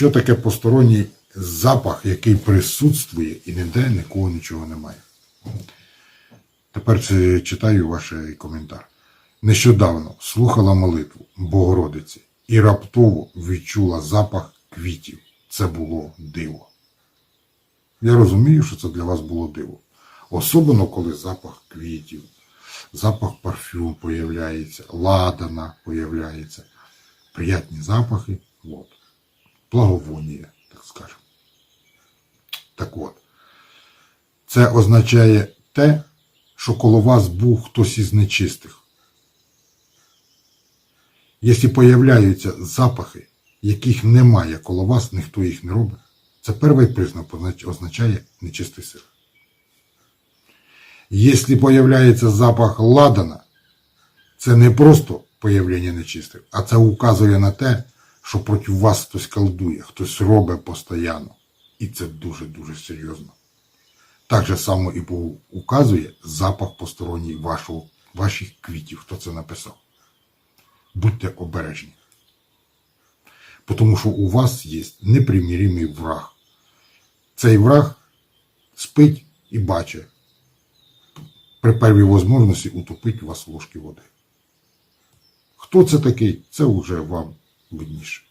Що таке посторонній запах, який присутствує і ніде нікого нічого немає? Тепер читаю ваш коментар. Нещодавно слухала молитву Богородиці і раптово відчула запах квітів. Це було диво. Я розумію, що це для вас було диво. Особливо, коли запах квітів, запах парфюм появляється, ладана появляється. Приятні запахи, от. Благовонія, так скажемо. Так от, це означає те, що коло вас був хтось із нечистих. Якщо появляються запахи, яких немає коло вас, ніхто їх не робить, це перший признак означає нечистий сил. Якщо появляється запах ладана, це не просто появлення нечистих, а це указує на те, що проти вас хтось колдує, хтось робить постійно. І це дуже-дуже серйозно. Так же само і указує запах посторонній вашого, ваших квітів, хто це написав. Будьте обережні. Тому що у вас є неприміримий враг. Цей враг спить і бачить при первій можливості утопить вас ложки води. Хто це такий, це вже вам видніше.